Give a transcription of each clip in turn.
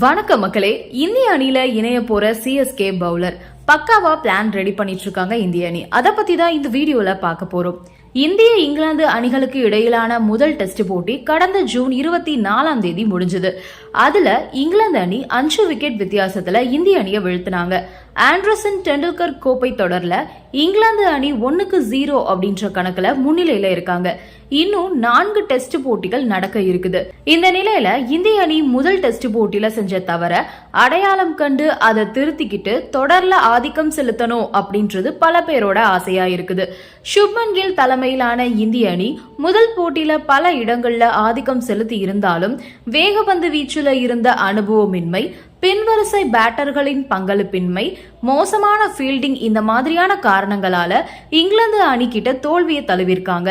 வணக்கம் மக்களே. இந்திய அணியில இணைய போற சிஎஸ்கே பவுலர் பக்காவா பிளான் ரெடி பண்ணிட்டு இருக்காங்க இந்திய அணி. அதை பத்தி தான் இந்த வீடியோல பார்க்க போறோம். இந்திய இங்கிலாந்து அணிகளுக்கு இடையிலான முதல் டெஸ்ட் போட்டி கடந்த ஜூன் இருபத்தி நாலாம் தேதி முடிஞ்சது. அதுல இங்கிலாந்து அணி அஞ்சு விக்கெட் வித்தியாசத்துல இந்திய அணியை வீழ்த்தினாங்க. ஆண்ட்ரசன் டெண்டுல்கர் கோப்பை தொடர்ல இங்கிலாந்து அணி ஒன்னுக்கு ஜீரோ அப்படின்ற கணக்குல முன்னிலையில இருக்காங்க. இன்னும் நான்கு டெஸ்ட் போட்டிகள் நடக்க இருக்குது. இந்த நிலையில இந்திய அணி முதல் டெஸ்ட் போட்டியில செஞ்ச தவற அடையாளம் கண்டு அதை திருத்திக்கிட்டு தொடர்ல ஆதிக்கம் செலுத்தணும் அப்படின்றது பல பேரோட ஆசையா இருக்குது. சுப்மன் கில் தலைமையிலான இந்திய அணி முதல் போட்டியில பல இடங்கள்ல ஆதிக்கம் செலுத்தி இருந்தாலும் வேகபந்து வீச்சுல இருந்த அனுபவமின்மை பின்வரிசை பேட்டர்களின் பங்களிப்பின்மை மோசமான ஃபீல்டிங் இந்த மாதிரியான காரணங்களால இங்கிலாந்து அணி கிட்ட தோல்வியை தழுவிருக்காங்க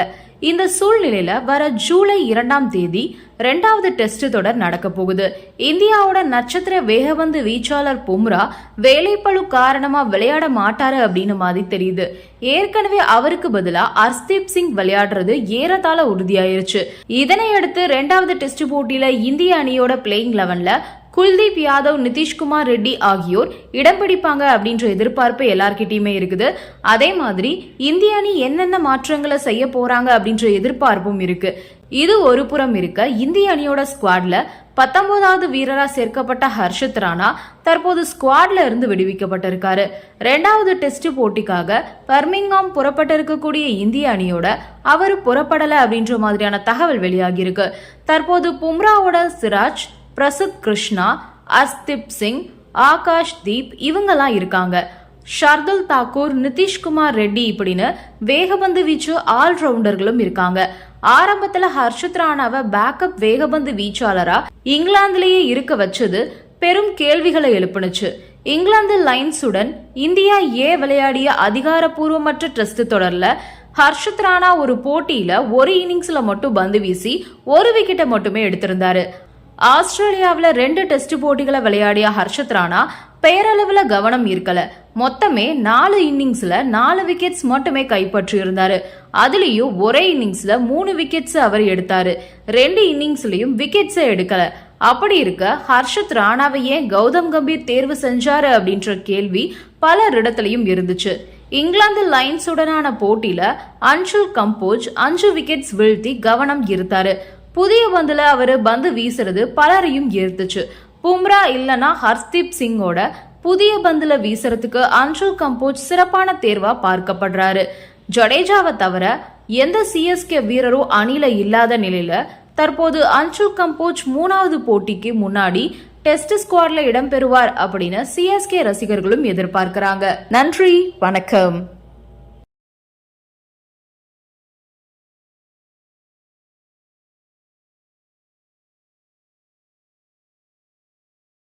இந்த சூழ்நிலையில வர ஜூலை இரண்டாம் தேதி ரெண்டாவது டெஸ்ட் தொடர் நடக்க போகுது. இந்தியாவோட நட்சத்திர வேகவந்து வீச்சாளர் பும்ரா வேலைப்பழு காரணமா விளையாட மாட்டாரு அப்படின்னு மாதிரி தெரியுது. ஏற்கனவே அவருக்கு பதிலா அர்ஸ்தீப் சிங் விளையாடுறது ஏறத்தாழ உறுதியாயிருச்சு. இதனை அடுத்து ரெண்டாவது டெஸ்ட் போட்டியில இந்திய அணியோட பிளேயிங் லெவன்ல குல்தீப் யாதவ் நிதிஷ்குமார் ரெட்டி ஆகியோர் இடம் பிடிப்பாங்க அப்படின்ற எதிர்பார்ப்பு எல்லார்கிட்டயுமே இருக்குது. அதே மாதிரி இந்திய அணி என்னென்ன மாற்றங்களை செய்ய போறாங்க அப்படின்ற எதிர்பார்ப்பும் இருக்கு. இது ஒரு புறம் இருக்க இந்திய அணியோட ஸ்குவாட்ல பத்தொன்பதாவது வீரரா சேர்க்கப்பட்ட ஹர்ஷத் ராணா தற்போது ஸ்குவாட்ல இருந்து விடுவிக்கப்பட்டிருக்காரு. ரெண்டாவது டெஸ்ட் போட்டிக்காக பர்மிங்காம் புறப்பட்டிருக்கக்கூடிய இந்திய அணியோட அவர் புறப்படல அப்படின்ற மாதிரியான தகவல் வெளியாகியிருக்கு. தற்போது பும்ராவோட சிராஜ் பிரசுத் கிருஷ்ணா அஸ்திப் சிங் ஆகாஷ் தீப் இவங்கெல்லாம் இருக்காங்க. ஷர்துல் தாக்கூர் நிதிஷ்குமார் ரெட்டி இப்படின்னு வேகபந்து வீச்சு ஆல்ரவுண்டர்களும் இருக்காங்க. ஆரம்பத்துல ஹர்ஷித் ராணாவை பேக்கப் வேகபந்து வீச்சாளரா இங்கிலாந்துலேயே இருக்க வச்சது பெரும் கேள்விகளை எழுப்புனுச்சு. இங்கிலாந்து லைன்ஸுடன் இந்தியா ஏ விளையாடிய அதிகாரப்பூர்வமற்ற டெஸ்ட் தொடர்ல ஹர்ஷத் ராணா ஒரு போட்டியில ஒரு இன்னிங்ஸ்ல மட்டும் பந்து வீசி ஒரு விக்கெட்டை மட்டுமே எடுத்திருந்தாரு. ஆஸ்திரேலியாவில் ரெண்டு டெஸ்ட் போட்டிகளை விளையாடிய ஹர்ஷத் ராணா பெயரளவில் கவனம் இருக்கல மொத்தமே நாலு இன்னிங்ஸ்ல நாலு விக்கெட்ஸ் மட்டுமே கைப்பற்றியிருந்தார். அதுலேயும் ஒரே இன்னிங்ஸ்ல மூணு விக்கெட்ஸ் அவர் எடுத்தாரு. ரெண்டு இன்னிங்ஸ்லயும் விக்கெட்ஸை எடுக்கல. அப்படி இருக்க ஹர்ஷத் ராணாவை ஏன் கௌதம் கம்பீர் தேர்வு செஞ்சாரு அப்படின்ற கேள்வி பலரிடத்திலையும் இருந்துச்சு. இங்கிலாந்து லைன்ஸுடனான போட்டியில அன்சுல் கம்போஜ் அஞ்சு விக்கெட்ஸ் வீழ்த்தி கவனம் ஈர்த்தாரு. புதிய பந்துல அவர் பந்து வீசுறது பலரையும் ஈர்த்துச்சு. பும்ரா இல்லைன்னா ஹர்ஸ்தீப் சிங்கோட புதிய பந்துல வீசுறதுக்கு அன்ஷுல் கம்போஜ் சிறப்பான தேர்வா பார்க்கப்படுறாரு. ஜடேஜாவை தவிர எந்த சிஎஸ்கே வீரரும் அணில இல்லாத நிலையில தற்போது அன்ஷுல் கம்போஜ் மூணாவது போட்டிக்கு முன்னாடி டெஸ்ட் ஸ்குவாட்ல இடம்பெறுவார் அப்படின்னு சிஎஸ்கே ரசிகர்களும் எதிர்பார்க்கிறாங்க. நன்றி வணக்கம்.